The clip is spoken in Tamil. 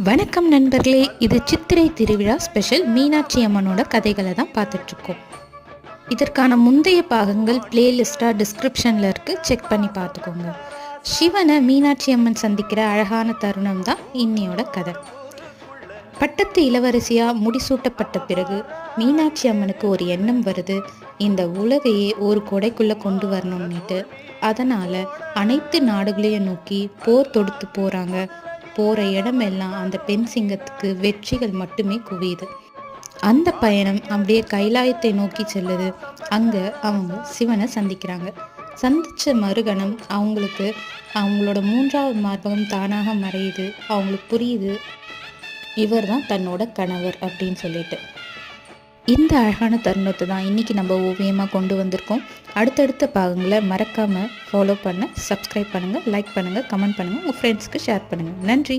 வணக்கம் நண்பர்களே இது சித்திரை திருவிழா ஸ்பெஷல் மீனாட்சி அம்மனோட கதைகளை தான் பார்த்துட்ருக்கோம். இதற்கான முந்தைய பாகங்கள் பிளேலிஸ்டாக டிஸ்கிரிப்ஷனில் இருக்குது செக் பண்ணி பார்த்துக்கோங்க. சிவனை மீனாட்சி அம்மன் சந்திக்கிற அழகான தருணம் தான் இன்னியோட கதை. பட்டத்து இளவரசியாக முடிசூட்டப்பட்ட பிறகு மீனாட்சி அம்மனுக்கு ஒரு எண்ணம் வருது. இந்த உலகையே ஒரு கொடைக்குள்ளே கொண்டு வரணும்னுட்டு. அதனால் அனைத்து நாடுகளையும் நோக்கி போர் தொடுத்து போகிறாங்க போகிற இடமெல்லாம் அந்த பெண் சிங்கத்துக்கு வெற்றிகள் மட்டுமே குவியுது. அந்த பயணம் அப்படியே கைலாயத்தை நோக்கி செல்லுது. அங்கே அவங்க சிவனை சந்திக்கிறாங்க. சந்தித்த மறுகணம் அவங்களுக்கு அவங்களோட மூன்றாவது மார்பகம் தானாக மறையுது. அவங்களுக்கு புரியுது. இவர் தான் தன்னோட கணவர் அப்படின்னு சொல்லிட்டு. இந்த அழகான தருணத்தை தான் இன்றைக்கி நம்ம ஓவியமாக கொண்டு வந்திருக்கோம். அடுத்தடுத்த பாகங்களை மறக்காமல் ஃபாலோ பண்ண சப்ஸ்கிரைப் பண்ணுங்கள் லைக் பண்ணுங்கள் கமெண்ட் பண்ணுங்கள் உங்கள் ஃப்ரெண்ட்ஸ்க்கு ஷேர் பண்ணுங்கள் நன்றி.